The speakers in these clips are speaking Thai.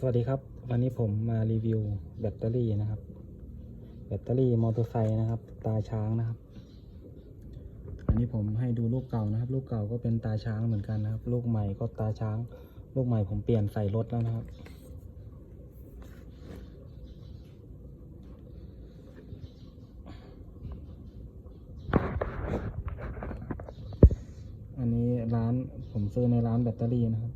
สวัสดีครับ วันนี้ผมมารีวิวแบตเตอรี่นะครับ แบตเตอรี่มอเตอร์ไซค์นะครับ ตาช้างนะครับ อันนี้ผมให้ดูลูกเก่านะครับ ลูกเก่าก็เป็นตาช้างเหมือนกันนะครับ ลูกใหม่ก็ตาช้าง ลูกใหม่ผมเปลี่ยนใส่รถแล้วนะครับ อันนี้ร้านผมซื้อในร้านแบตเตอรี่นะครับ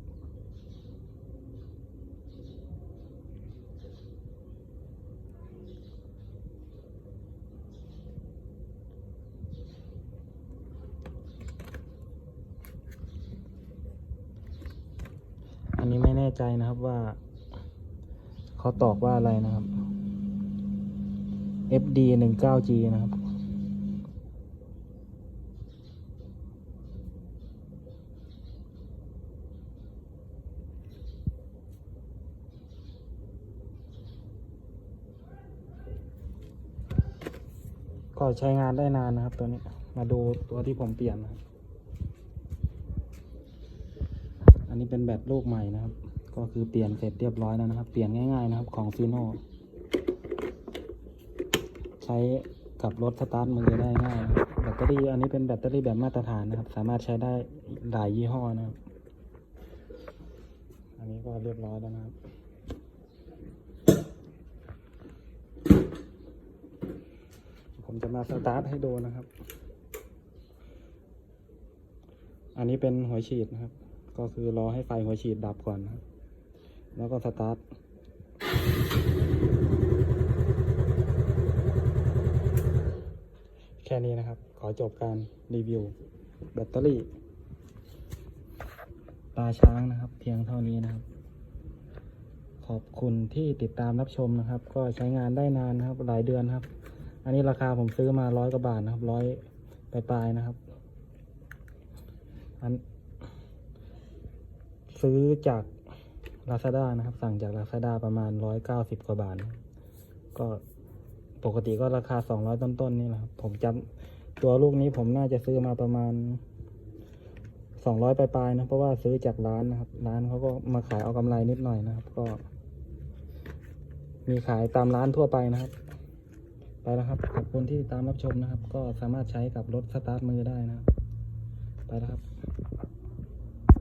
อันนี้ไม่แน่ ใจนะครับว่าเขาตอกว่าอะไรนะครับ FD หนึ่งเก้า G นะครับ ก็ใช้งานได้นานนะครับตัวนี้ มาดูตัวที่ผมเปลี่ยนนะครับ อันนี้เป็นแบตลูกใหม่นะครับ ก็คือเปลี่ยนเสร็จเรียบร้อยแล้วนะครับ เปลี่ยนง่ายๆนะครับของฟีโนใช้กับรถสตาร์ทมือได้ง่ายแบตเตอรี่อันนี้เป็นแบตเตอรี่แบบมาตรฐานนะครับ สามารถใช้ได้หลายยี่ห้อนะครับ อันนี้ก็เรียบร้อยแล้วนะครับผมจะมาสตาร์ทให้ดูนะครับ อันนี้เป็นหัวฉีดนะครับ ก็คือรอให้ไฟหัวฉีดดับก่อนนะครับ แล้วก็สตาร์ทแค่นี้นะครับ ขอจบการรีวิว แบตเตอรี่ตาช้างนะครับ เพียงเท่านี้นะครับ ขอบคุณที่ติดตามรับชมนะครับ ก็ใช้งานได้นานนะครับ หลายเดือนครับ อันนี้ราคาผมซื้อมาร้อยกว่าบาทนะครับร้อยปลายๆนะครับ อัน ซื้อจาก Lazada นะครับ สั่งจาก Lazada ประมาณร้อยเก้าสิบกว่าบาท ก็ปกติก็ราคาสองร้อยต้นๆนี่แหละครับผมจำตัวลูกนี้ผมน่าจะซื้อมาประมาณสองร้อยปลายๆนะ เพราะว่าซื้อจากร้านนะครับ ร้านเขาก็มาขายเอากำไรนิดหน่อยนะครับ ก็ มีขายตามร้านทั่วไปนะครับ ไปแล้วครับ ขอบคุณที่ตามรับชมนะครับ ก็สามารถใช้กับรถสตาร์ทมือได้นะครับ ไปแล้วครับ